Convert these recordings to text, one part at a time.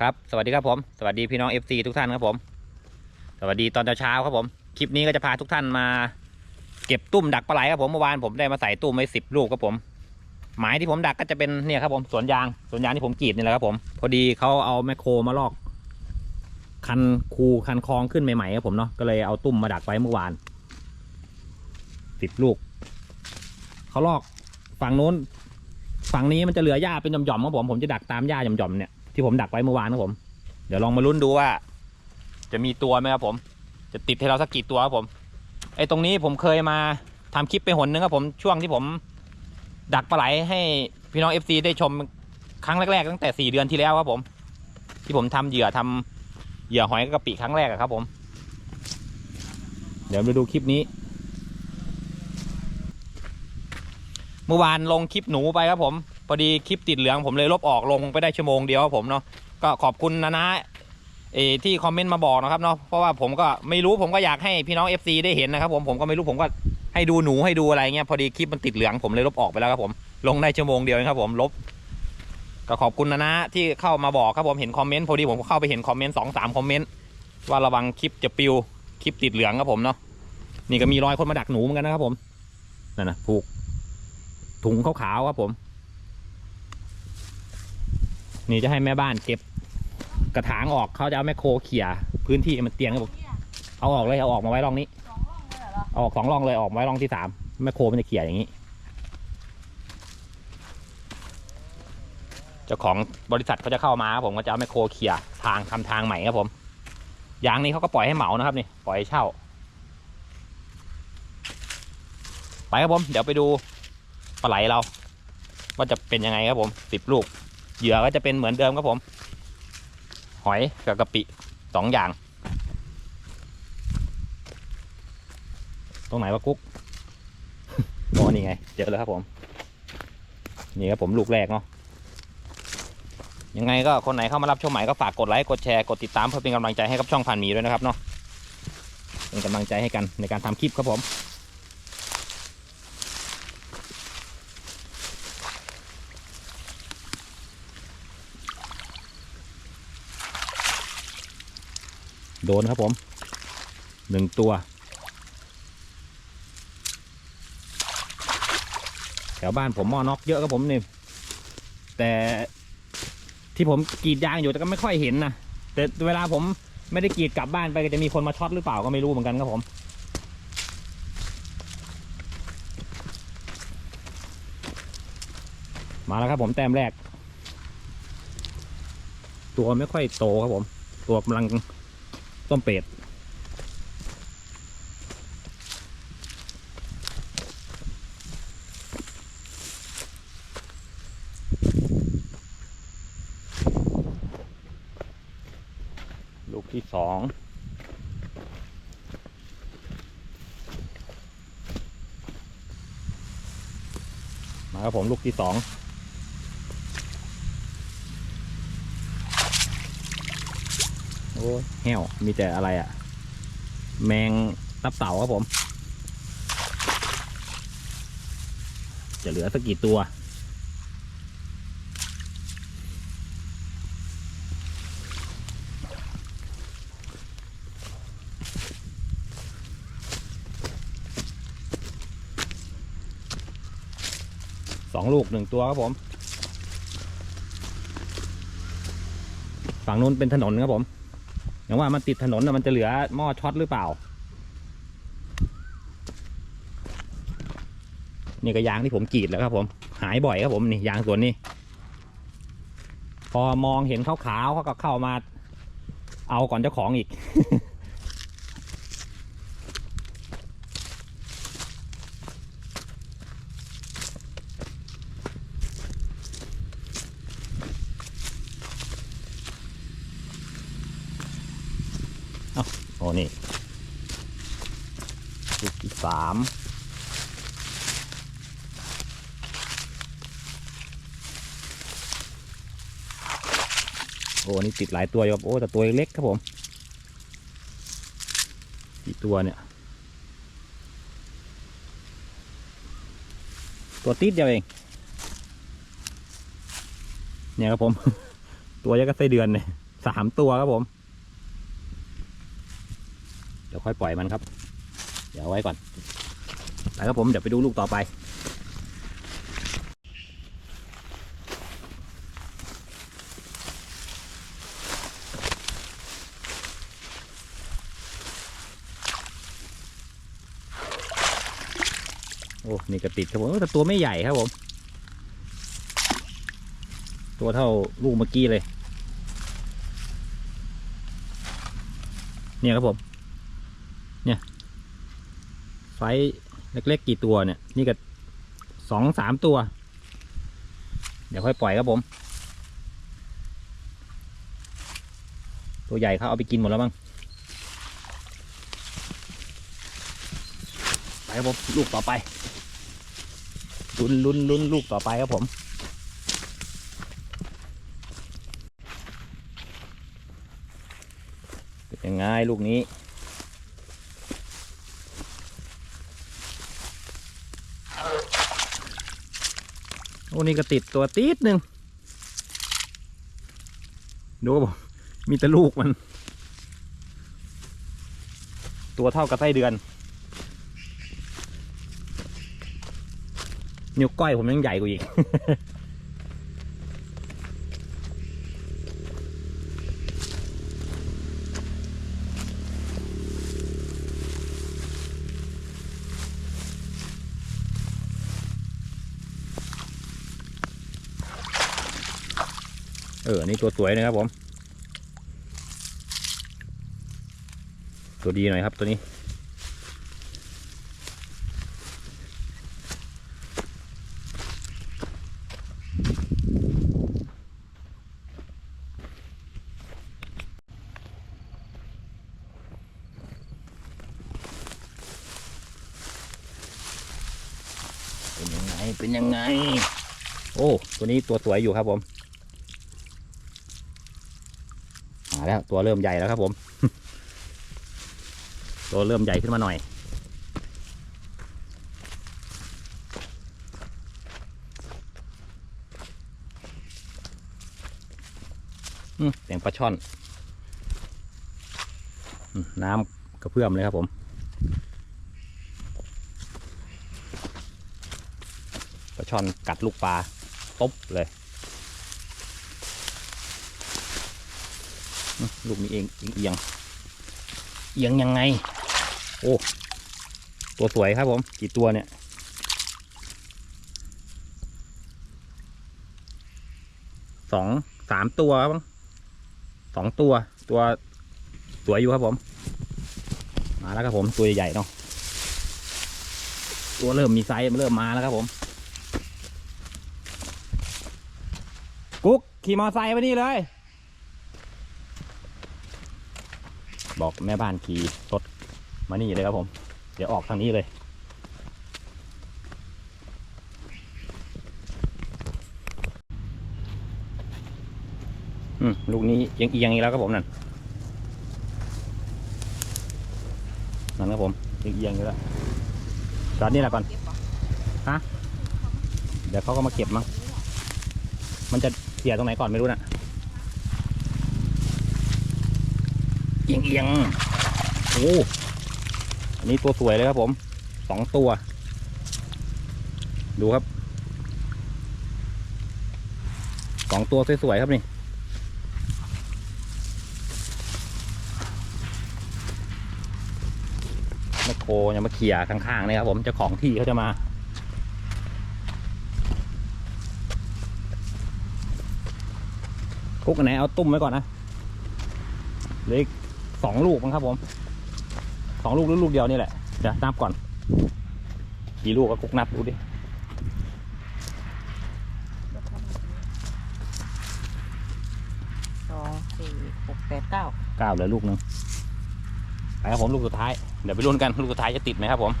ครับ สวัสดีครับผม สวัสดีพี่น้อง FC ทุกท่านครับผม สวัสดีตอนเช้าครับผม คลิปนี้ก็จะพาทุกท่านมา เก็บตุ้มดักปลาไหลครับผม เมื่อวานผมได้มาใส่ตุ้มไว้สิบลูกครับผม หมายที่ผมดักก็จะเป็นเนี่ยครับผมสวนยาง สวนยางที่ผมกรีดนี่แหละครับผม พอดีเขาเอาแมคโครมาลอก คันคูคันคลองขึ้นใหม่ๆครับผมเนาะ ก็เลยเอาตุ้มมาดักไว้เมื่อวานสิบลูก เขาลอกฝั่งนู้นฝั่งนี้มันจะเหลือหญ้าเป็นหย่อมๆครับผม ผมจะดักตามหญ้าหย่อมๆเนี่ย ที่ผมดักไว้เมื่อวานครับผม เดี๋ยวลองมาลุ้นดูว่า จะมีตัวไหมครับผม จะติดให้เราสักกี่ตัวครับผมไอ้ตรงนี้ผมเคยมาทำคลิปไปหนนึงครับผมช่วงที่ผมดักปลาไหลให้พี่น้องเอฟซีได้ชมครั้งแรกๆตั้งแต่สี่เดือนที่แล้วครับผม ที่ผมทำเหยื่อทำเหยื่อหอยกระปิครั้งแรกครับผม เดี๋ยวมาดูคลิปนี้ เมื่อวานลงคลิปหนูไปครับผม พอดีคลิปติดเหลืองผมเลยลบออกลงไปได้ชั่วโมงเดียวครับผมเนาะก็ขอบคุณนะนะเอที่คอมเมนต์มาบอกนะครับเนาะเพราะว่าผมก็ไม่รู้ผมก็อยากให้พี่น้อง FC ได้เห็นนะครับผมผมก็ไม่รู้ผมก็ให้ดูหนูให้ดูอะไรเงี้ยพอดีคลิปมันติดเหลืองผมเลยลบออกไปแล้วครับผมลงได้ชั่วโมงเดียวเองครับผมลบ ก็ขอบคุณนะนะที่เข้ามาบอกครับผมเห็นคอมเมนต์พอดีผมเข้าไปเห็นคอมเมนต์สองสามคอมเมนต์ว่าระวังคลิปจะปิวคลิปติดเหลืองครับผมเนาะนี่ก็มีรอยคนมาดักหนูเหมือนกันนะครับผมนั่นนะผูกถุงขาวๆครับผม นี่จะให้แม่บ้านเก็บกระถางออกเขาจะเอาแมคโครเขี่ยพื้นที่มันเตียงครับผมเอาออกเลยเอาออกมาไว้ร่องนี้สองร่องเลยหรอเอาออกสองร่องเลยออกไว้ร่องที่สามแมคโครมันจะเขี่ยอย่างนี้ เจ้าของบริษัทเขาจะเข้ามาครับผมก็จะเอาแมคโครเขี่ยทางทำทางใหม่ครับผมยางนี้เขาก็ปล่อยให้เหมานะครับนี่ปล่อยให้เช่า ไปครับผมเดี๋ยวไปดูปลาไหลเรา ว่าจะเป็นยังไงครับผมสิบลูก เหยื่อก็จะเป็นเหมือนเดิมครับผม หอยกับกะปิสองอย่าง ตรงไหนวะกุ๊กโอ้นี่ไง เจอแล้วครับผม นี่ครับผมลูกแรกเนาะยังไงก็คนไหนเข้ามารับชมใหม่ก็ฝากกดไลค์กดแชร์กดติดตามเพื่อเป็นกำลังใจให้กับช่องพันหมีด้วยนะครับเนาะเป็นกำลังใจให้กันในการทำคลิปครับผม ดนครับผมหนึ่งตัว แถวบ้านผมหม้อนอกเยอะครับผมนี่ แต่ที่ผมกรีดยางอยู่แต่ก็ไม่ค่อยเห็นนะแต่เวลาผมไม่ได้กรีดกลับบ้านไปก็จะมีคนมาช็อตหรือเปล่าก็ไม่รู้เหมือนกันครับผมมาแล้วครับผมแต้มแรก ตัวไม่ค่อยโตครับผม ตัวกำลัง ต้มเป็ดลูกที่สองมาครับผมลูกที่สอง อ้แห้วมีแต่อะไรอะ่ะแมงตับเต่าครับผม จะเหลือสักกี่ตัว สองลูกหนึ่งตัวครับผม ฝั่งนู้นเป็นถนนครับผม อย่างว่ามันติดถนนมันจะเหลือหม้อช็อตหรือเปล่า นี่ก็ยางที่ผมกรีดแล้วครับ ผมหายบ่อยครับผมนี่ยางส่วนนี้ พอมองเห็นขาวๆเขาก็เข้ามา เอาก่อนเจ้าของอีก โอ้นี่ลูกที่ สามโอ้นี่ติดหลายตัวอยู่ครับโอ้แต่ตัวเล็กครับผมกี่ตัวเนี่ย ตัวติดเดียวเอง เนี่ยครับผม ตัวยักษ์ไส้เดือนเนี่ยสามตัวครับผม เดี๋ยวค่อยปล่อยมันครับ เดี๋ยวไว้ก่อนไปครับผมเดี๋ยวไปดูลูกต่อไป โอ้นี่ก็ติดครับผมแต่ตัวไม่ใหญ่ครับผม ตัวเท่าลูกเมื่อกี้เลย เนี่ยครับผม ไซส์เล็กๆกี่ตัวเนี่ย นี่ก็สองสามตัว เดี๋ยวค่อยปล่อยครับผม ตัวใหญ่เขาเอาไปกินหมดแล้วมั้งไปครับผมลูกต่อไปลุ้นลุ้นลุ้นลูกต่อไปครับผมเป็นยังไงลูกนี้ โอ้นี่ก็ติดตัวตีดหนึ่งดูบอกมีแต่ลูกมัน ตัวเท่ากับไส้เดือนนิ้วก้อยผมยังใหญ่กว่าอีก ออนี่ตัวสวยนะครับผม ตัวดีหน่อยครับตัวนี้ เป็นยังไง เป็นยังไง โอ้ ตัวนี้ตัวสวยอยู่ครับผม มา แล้ว ตัวเริ่มใหญ่แล้วครับผม ตัวเริ่มใหญ่ขึ้นมาหน่อย เสียงปลาช่อน น้ำกระเพื่อมเลยครับผมปลาช่อนกัดลูกปลาตบเลย อืม ลูกนี้เองเอียงเอียงยังไง โอ้ตัวสวยครับผมกี่ตัวเนี่ยสองสามตัวครับสองตัวตัวสวยอยู่ครับผม มาแล้วครับผมตัวใหญ่ๆเนาะตัวเริ่มมีไซส์เริ่มมาแล้วครับผม กุ๊กขี่มอไซค์มานี่เลย บอกแม่บ้านขี่รถมานี่เลยครับผม เดี๋ยวออกทางนี้เลย อืมลูกนี้เอียงเอียงอีกแล้วครับผมนั่น นั่นครับผมเอียงเอียงๆอีกแล้วจอดนี่แหละก่อน ฮะ เดี๋ยวเขาก็มาเก็บมั้ง มันจะเสียตรงไหนก่อนไม่รู้น่ะ อียงเอียงๆโอ้อันนี้ตัวสวยเลยครับผมสองตัว ดูครับสองตัวสวยๆครับนี่แมคโคยังมาเขี่ยข้างๆเลยครับผมเจ้าของที่เขาจะมากุ๊กอันไหนเอาตุ้มไว้ก่อนนะเลืออีก สองลูกมั้งครับผมสองลูกหรือลูกเดียวนี่แหละเดี๋ยวนับก่อนกี่ลูกก็กุ๊กนับดูดิสองสี่หกแปดเก้าเก้าเหลือลูกหนึ่งไปครับผมลูกสุดท้ายเดี๋ยวไปลุ้นกันลูกสุดท้ายจะติดไหมครับผม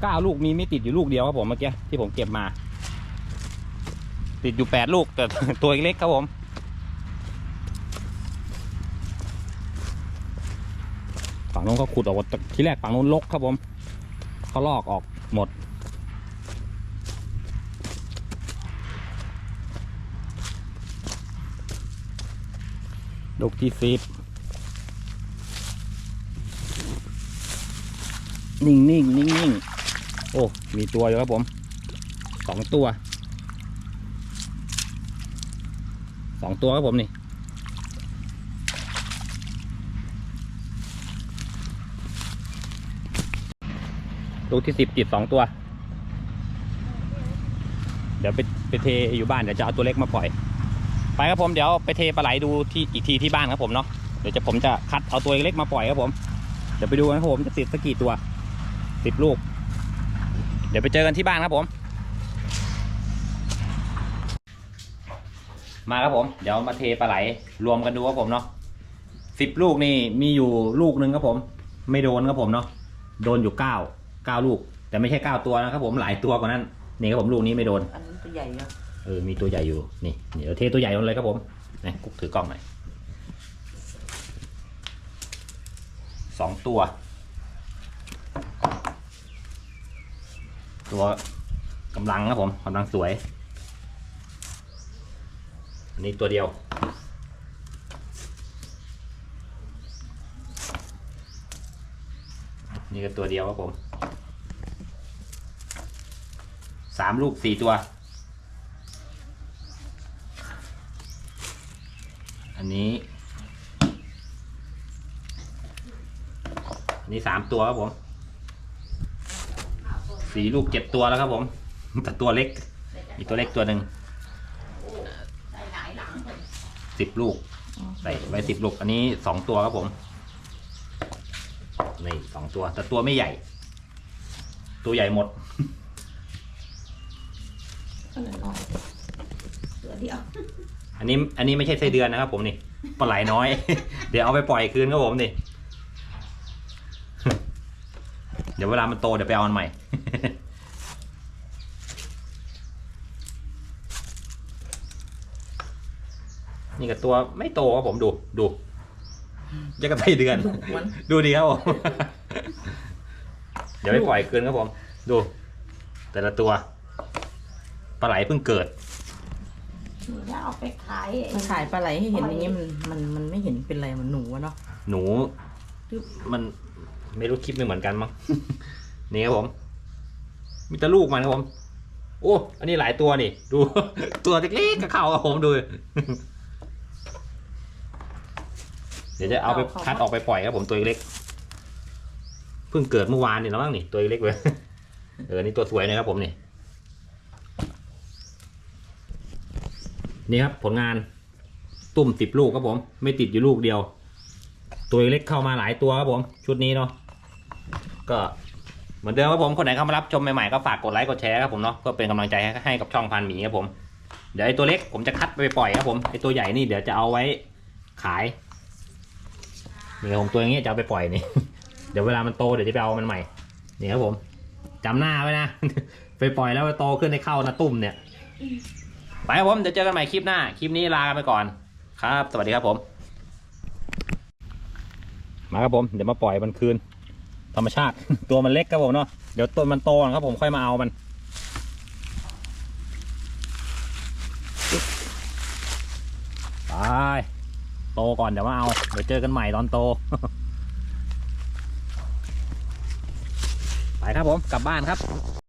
เก้าลูกมีไม่ติดอยู่ลูกเดียวครับผมเมื่อกี้ที่ผมเก็บมา ติดอยู่แปดลูกแต่ตัวเล็กครับผม ฝั่งนู้นก็ขุดออกที่แรกฝังนู้นลกครับผมเขาลอกออกหมด ลูกที่สิบนิ่งนิ่งนิ่งนิ่งโอ้ มีตัวอยู่ครับผมสองตัวสองตัวครับผมนี่ ลูกที่สิบติดสองตัว เดี๋ยวไปไปเทอยู่บ้านเดี๋ยวจะเอาตัวเล็กมาปล่อย ไปครับผมเดี๋ยวไปเทปลาไหลดูที่อีกทีที่บ้านครับผมเนาะเดี๋ยวจะผมจะคัดเอาตัวเล็กมาปล่อยครับผมเดี๋ยวไปดูนะครับผมจะติดสักกี่ตัวสิบลูก เดี๋ยวไปเจอกันที่บ้านครับผม มาครับผม เดี๋ยวมาเทปลาไหลรวมกันดูครับผมเนาะสิบลูกนี่มีอยู่ลูกหนึ่งครับผม ไม่โดนครับผมเนาะโดนอยู่เก้า เก้าลูก แต่ไม่ใช่เก้าตัวนะครับผมหลายตัวกว่านั้นนี่ครับผมลูกนี้ไม่โดน อันนั้นตัวใหญ่เนาะเออ มีตัวใหญ่อยู่ นี่นี่เราเทตัวใหญ่ลงเลยครับผมนี่กุ๊กถือกล้องหน่อยสองตัว ตัวกำลังครับผมกำลังสวย อันนี้ตัวเดียว นี่ก็ตัวเดียวครับผม สามลูกสี่ตัว อันนี้อันนี้สามตัวครับผมสี่ลูกเจ็ดตัวแล้วครับผม แต่ตัวเล็ก มีตัวเล็กตัวหนึ่งสิบลูก ใส่ไว้สิบลูก อันนี้สองตัวครับผม นี่สองตัว แต่ตัวไม่ใหญ่ ตัวใหญ่หมด อันนั้นน้อยตัว เดียว อันนี้อันนี้ไม่ใช่ไส้เดือนนะครับผมนี่ปลาไหลน้อย เดี๋ยวเอาไปปล่อยคืนครับผมนี่ เดี๋ยวเวลามันโตเดี๋ยวไปเอามันใหม่ นี่กับตัวไม่โตครับผมดูดูยังกับไส้เดือนลูกมันดูดีครับผม เดี๋ยวไปปล่อยคืนครับผม ดู แต่ละตัวปลาไหลเพิ่งเกิด จะเอาไปขายมันขายปลาไหลให้เห็นอย่างเงี้ยมันมันมันไม่เห็นเป็นไรมันหนูอะเนาะหนู มันไม่รู้คลิปไม่เหมือนกันมั้ง นี่ครับผม มีแต่ลูกมันครับผม โอ้ อันนี้หลายตัวนี่ ดู ตัวเล็กๆกับเขาครับผมดู เดี๋ยวจะเอาไปคัดออกไปปล่อยครับผมตัวเล็ก เพิ่งเกิดเมื่อวานนี่แล้วมั้งนี่ตัวเล็กเลย เออ นี่ตัวสวยนะครับผมนี่ นี่ครับผลงานตุ่มสิบลูกครับผม ไม่ติดอยู่ลูกเดียว ตัวเล็กเข้ามาหลายตัวครับผม ชุดนี้เนาะก็เหมือนเดิมครับผมคนไหนเข้ามารับชมใหม่ๆก็ฝากกดไลค์กดแชร์ครับผมเนาะก็เป็นกำลังใจให้กับช่องพันหมีครับผมเดี๋ยวไอ้ตัวเล็กผมจะคัดไปปล่อยครับผมไอ้ตัวใหญ่นี่เดี๋ยวจะเอาไว้ขายนี่ครับผมตัวอย่างเงี้ยจะเอาไปปล่อยนี่ เดี๋ยวเวลามันโตเดี๋ยวจะไปเอามันใหม่นี่ครับผมจำหน้าไว้นะไปปล่อยแล้วโตขึ้นให้เข้านะตุ่มเนี่ย ไปครับผมเดี๋ยวเจอกันใหม่คลิปหน้า คลิปนี้ลากันไปก่อนครับ สวัสดีครับผม มาครับผมเดี๋ยวมาปล่อยมันคืน ธรรมชาติ ตัวมันเล็กครับผมเนาะเดี๋ยวต้นมันโตนครับผมค่อยมาเอามันไปโตก่อนเดี๋ยวมาเอาเดี๋ยวเจอกันใหม่ตอนโตไปครับผมกลับบ้านครับ